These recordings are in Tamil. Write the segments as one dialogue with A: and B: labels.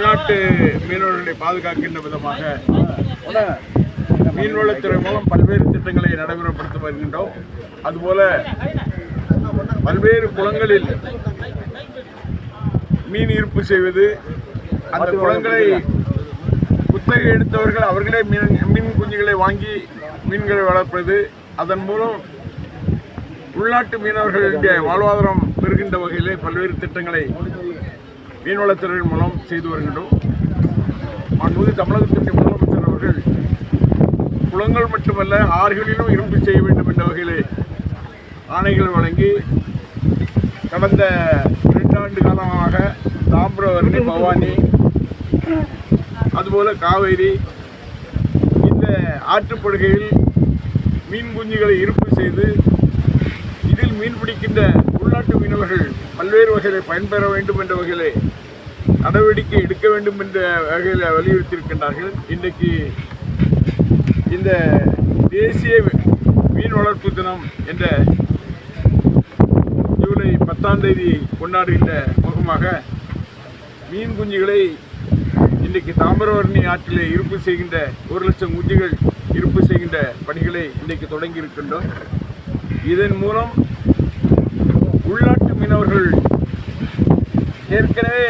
A: உள்நாட்டு மீனவர்களை பாதுகாக்கின்ற விதமாக மீன்வளத்துறை மூலம் பல்வேறு திட்டங்களை நடைமுறைப்படுத்தி வருகின்றோம். அதுபோல பல்வேறு குளங்களில் மீன் இருப்பு செய்வது அந்த குளங்களை குத்தகை எடுத்தவர்கள் அவர்களே மீன் மீன் குஞ்சுகளை வாங்கி மீன்களை வளர்ப்பது அதன் மூலம் உள்நாட்டு மீனவர்களுடைய வாழ்வாதாரம் பெறுகின்ற வகையிலே பல்வேறு திட்டங்களை மீன்வளத்துறையின் மூலம் செய்து வருகின்றோம். மாண்புமிகு தமிழகத்தினுடைய முதலமைச்சர் அவர்கள் குளங்கள் மட்டுமல்ல ஆறுகளிலும் இரும்பு செய்ய வேண்டும் என்ற வகையிலே ஆணைகள் வழங்கி கடந்த இரண்டாண்டு காலமாக தாமிரவரணி பவானி அதுபோல காவேரி இந்த ஆற்றுப்படுகையில் மீன் குஞ்சுகளை இருப்பு செய்து இதில் மீன் பிடிக்கின்ற நாட்டு மீனவர்கள் பல்வேறு வகையில் பயன்பெற வேண்டும் என்ற வகையிலே நடவடிக்கை எடுக்க வேண்டும் என்ற வகையில் வலியுறுத்தியிருக்கின்றார்கள். இன்றைக்கு இந்த தேசிய மீன் வளர்ப்பு தினம் என்ற ஜூலை பத்தாம் தேதி கொண்டாடுகின்ற முகமாக மீன் குஞ்சுகளை இன்றைக்கு தாமிரவரணி ஆற்றிலே இருப்பு செய்கின்ற ஒரு லட்சம் குஞ்சுகள் இருப்பு செய்கின்ற பணிகளை இன்றைக்கு தொடங்கி இருக்கின்றோம் இதன் மூலம் உள்நாட்டு மீனவர்கள் ஏற்கனவே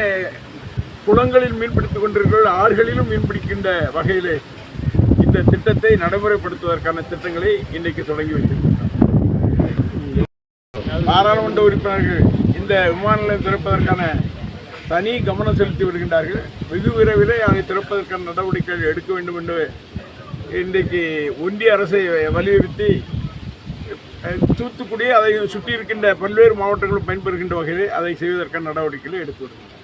A: குளங்களில் மீன்பிடித்துக் கொண்டிருக்கிற ஆறுகளிலும் மீன்பிடிக்கின்ற வகையிலே இந்த திட்டத்தை நடைமுறைப்படுத்துவதற்கான திட்டங்களை இன்றைக்கு தொடங்கி வைத்திருக்கின்றோம் பாராளுமன்ற உறுப்பினர்கள் இந்த விமான நிலையம் திறப்பதற்கான தனி கவனம் செலுத்தி வருகின்றார்கள். வெகு விரைவில் அதை திறப்பதற்கான நடவடிக்கைகள் எடுக்க வேண்டும் என்று இன்றைக்கு ஒன்றிய அரசை வலியுறுத்தி தூத்துக்குடி அதை சுற்றி இருக்கின்ற பல்வேறு மாவட்டங்களும் பயன்பெறுகின்ற வகையில் அதை செய்வதற்கான நடவடிக்கைகளை எடுத்து வருகின்றனர்